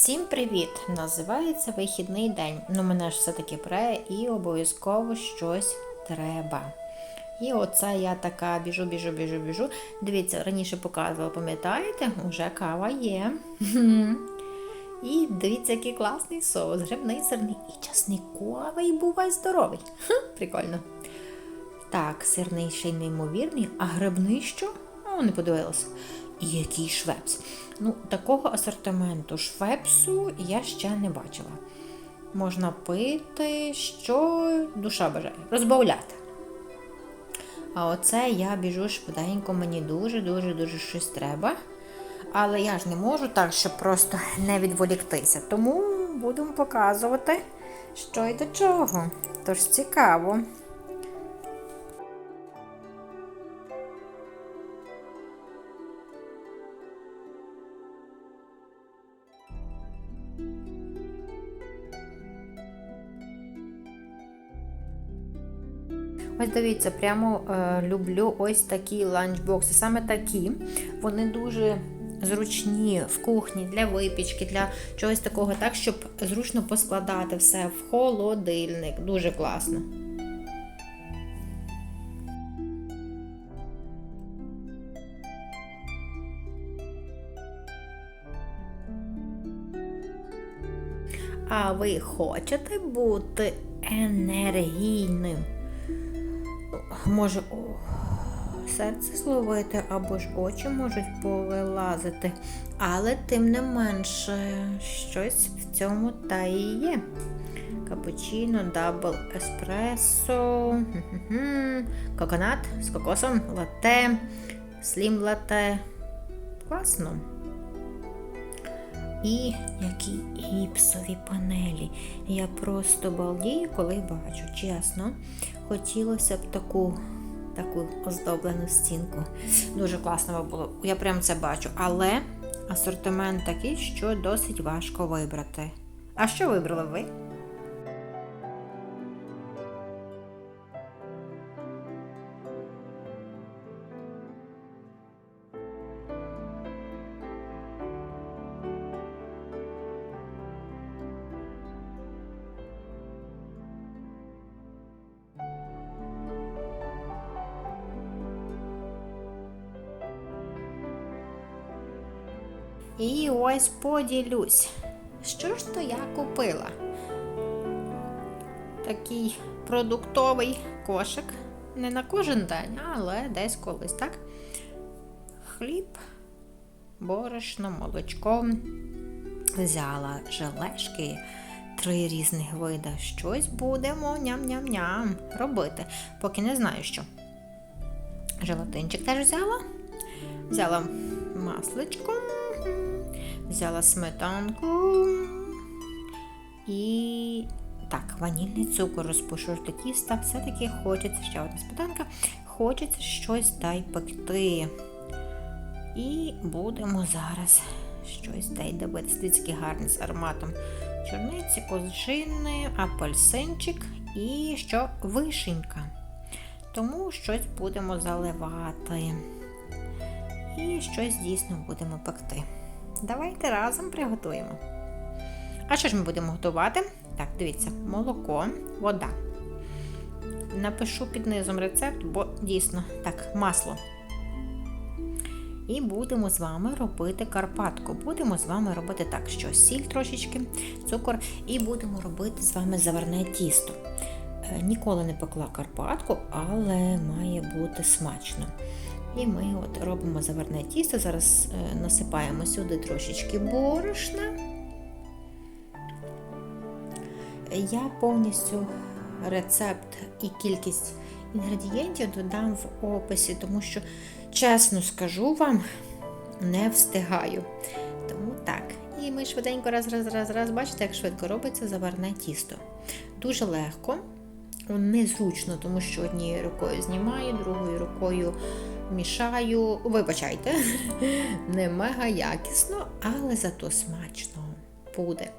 Всім привіт! Називається вихідний день. Ну, мене ж все-таки пре і обов'язково щось треба. І оце я така біжу, біжу, біжу, біжу. Дивіться, раніше показувала, пам'ятаєте? Уже кава є. І дивіться, який класний соус. Грибний, сирний і часниковий, бувай здоровий. Ха, прикольно. Так, сирний ще й неймовірний, а грибний що? О, не подивилася. І який швепс. Ну, такого асортименту швепсу я ще не бачила. Можна пити, що душа бажає, розбавляти. А оце я біжу швиденько, мені дуже-дуже-дуже щось треба. Але я ж не можу так, щоб просто не відволіктися. Тому будемо показувати, що й до чого. Тож цікаво. Ось дивіться, прямо е, люблю ось такі ланчбокси. Саме такі. Вони дуже зручні в кухні для випічки, для чогось такого, так, щоб зручно поскладати все в холодильник. Дуже класно. А ви хочете бути енергійним? Може серце зловити, або ж очі можуть повилазити. Але тим не менше, щось в цьому та і є. Капучино, дабл еспресо, коконат з кокосом, лате, слім лате. Класно. І які гіпсові панелі. Я просто балдію, коли бачу, чесно. Хотілося б таку таку оздоблену стінку. Дуже класно було. Я прям це бачу. Але асортимент такий, що досить важко вибрати. А що вибрали ви? І ось поділюсь. Що ж то я купила? Такий продуктовий кошик. Не на кожен день, але десь колись, так? Хліб, борошно, молочко. Взяла желешки, три різних вида. Щось будемо ням-ням-ням робити. Поки не знаю що. Желатинчик теж взяла. Взяла масличко. Взяла сметанку і так, ванільний цукор розпушувати тіста. Все-таки хочеться ще одна сметанка, хочеться щось та й пекти. І будемо зараз щось та й дивитися. Дивіться, гарний з ароматом чорниці, козжини, апельсинчик і що вишенька. Тому щось будемо заливати. І щось дійсно будемо пекти. Давайте разом приготуємо. А що ж ми будемо готувати? Так, дивіться, молоко, вода. Напишу під низом рецепт, бо дійсно так, масло. І будемо з вами робити карпатку. Будемо з вами робити так, що сіль трошечки, цукор, і будемо робити з вами заварне тісто. Ніколи не пекла карпатку, але має бути смачно. І ми от робимо заварне тісто. Зараз е, насипаємо сюди трошечки борошна. Я повністю рецепт і кількість інгредієнтів додам в описі, тому що, чесно скажу вам, не встигаю. Тому так. І ми швиденько раз, раз, раз, раз, бачите, як швидко робиться заварне тісто. Дуже легко, незручно, тому що однією рукою знімаю, другою рукою мішаю, вибачайте, не мега якісно, але зато смачно буде.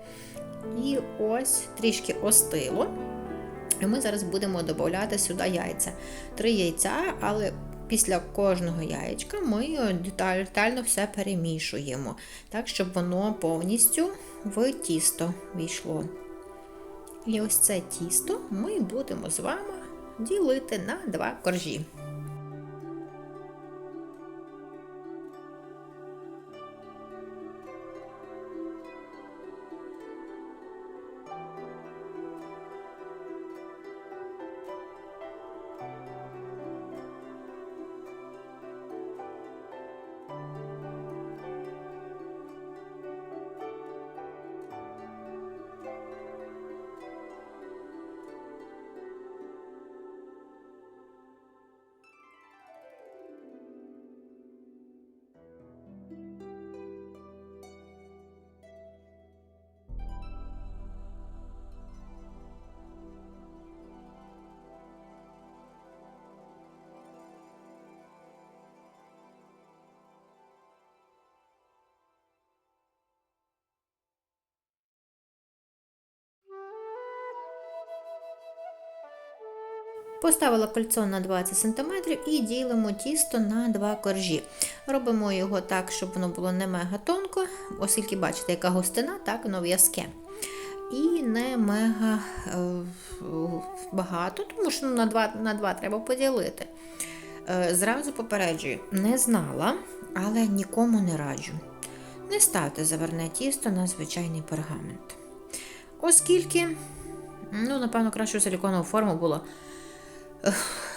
І ось трішки остило. І ми зараз будемо додати сюди яйця. Три яйця, але після кожного яєчка ми детально все перемішуємо, так, щоб воно повністю в тісто війшло. І ось це тісто ми будемо з вами ділити на два коржі. Поставила кольцо на 20 см і ділимо тісто на два коржі. Робимо його так, щоб воно було не мега тонко, оскільки бачите, яка густина, так воно в'язке. І не мега е, багато, тому що ну, на два, на два треба поділити. Е, зразу попереджую, не знала, але нікому не раджу. Не ставте заверне тісто на звичайний пергамент. Оскільки, ну, напевно, краще силіконову форму було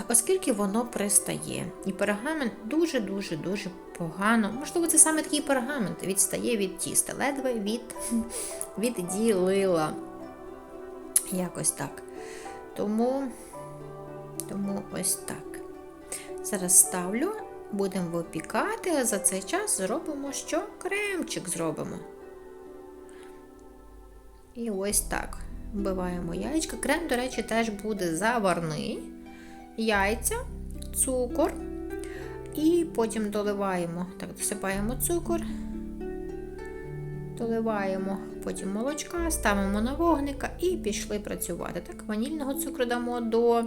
оскільки воно пристає. І пергамент дуже-дуже дуже погано. Можливо, це саме такий пергамент відстає від тіста, ледве від, відділила. Якось так. Тому, Тому ось так. Зараз ставлю, будемо випікати, а за цей час зробимо що? Кремчик зробимо. І ось так. Вбиваємо яєчко. Крем, до речі, теж буде заварний яйця, цукор. І потім доливаємо, так, досипаємо цукор, доливаємо потім молочка, ставимо на вогника і пішли працювати. Так, Ванільного цукру дамо до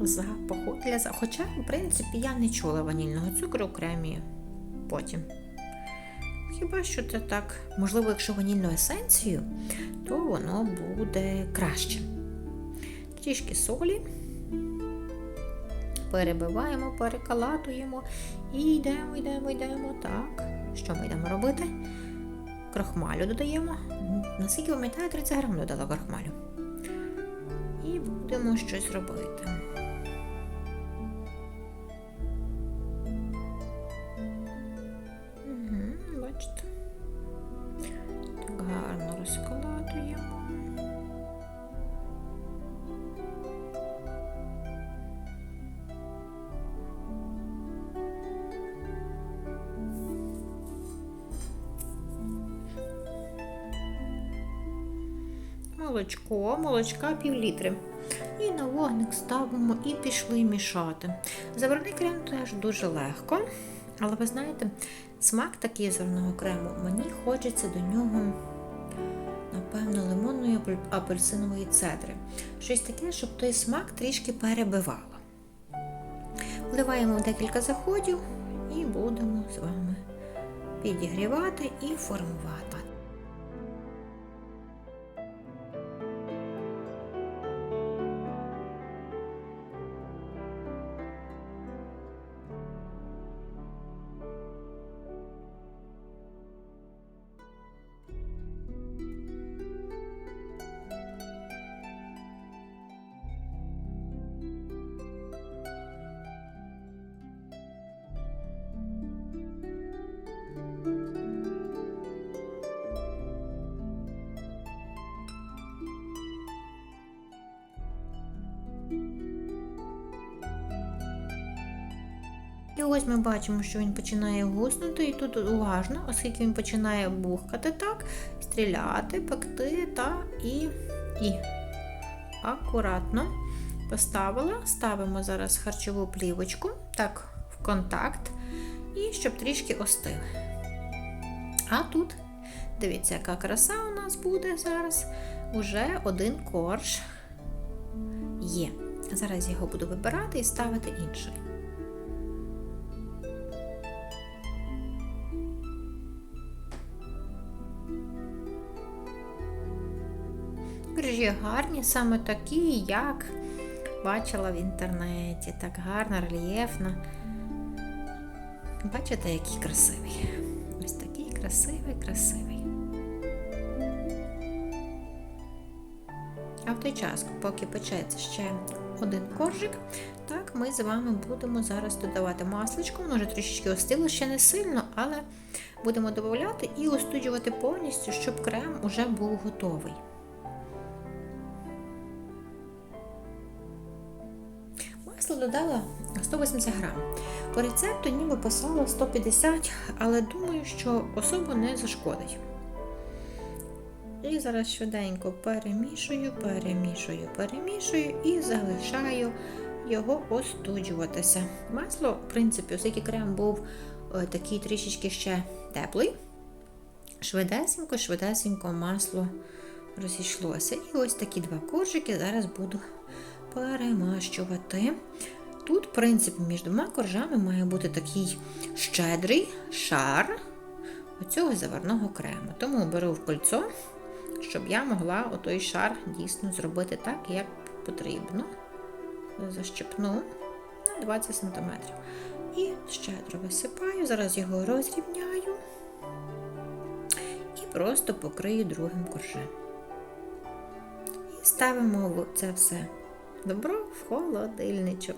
запаху. Для... Хоча, в принципі, я не чула ванільного цукру в кремі потім. Хіба що це так? Можливо, якщо ванільну есенцію, то воно буде краще. Трішки солі перебиваємо, перекалатуємо і йдемо, йдемо, йдемо. Так. Що ми йдемо робити? Крохмалю додаємо. Наскільки пам'ятаю, 30 грам додала крохмалю. І будемо щось робити. Молочко, молочка пів літри. І на вогник ставимо і пішли мішати. Заварний крем теж дуже легко. Але ви знаєте, смак такий зерного крему, мені хочеться до нього, напевно, лимонної апельсинової цедри. Щось таке, щоб той смак трішки перебивало. Вливаємо декілька заходів і будемо з вами підігрівати і формувати. І ось ми бачимо, що він починає гуснути, і тут уважно, оскільки він починає бухкати так, стріляти, пекти та і і акуратно поставила, ставимо зараз харчову плівочку, так, в контакт, і щоб трішки остили. А тут, дивіться, яка краса у нас буде зараз. Уже один корж є. Зараз його буду вибирати і ставити інший. Коржі гарні, саме такі, як бачила в інтернеті. Так гарно, рельєфно. Бачите, який красивий. Ось такий красивий, красивий. А в той час, поки печеться ще один коржик, так ми з вами будемо зараз додавати масличко. Воно вже трішечки остило, ще не сильно, але будемо додавати і остуджувати повністю, щоб крем уже був готовий. Додала 180 грам. По рецепту ніби писало 150, але думаю, що особо не зашкодить. І зараз швиденько перемішую, перемішую, перемішую і залишаю його остуджуватися. Масло, в принципі, оскільки крем був е, такий трішечки ще теплий, швидесенько, швидесенько масло розійшлося. І ось такі два коржики зараз буду перемащувати. Тут, в принципі, між двома коржами має бути такий щедрий шар оцього заварного крему. Тому беру в кольцо, щоб я могла отой шар дійсно зробити так, як потрібно. Защепну на 20 см. І щедро висипаю, зараз його розрівняю і просто покрию другим коржем. І ставимо це все добро в холодильничок.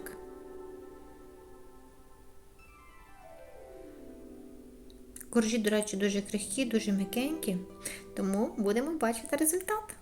Коржі, до речі, дуже крихкі, дуже м'якенькі, тому будемо бачити результат.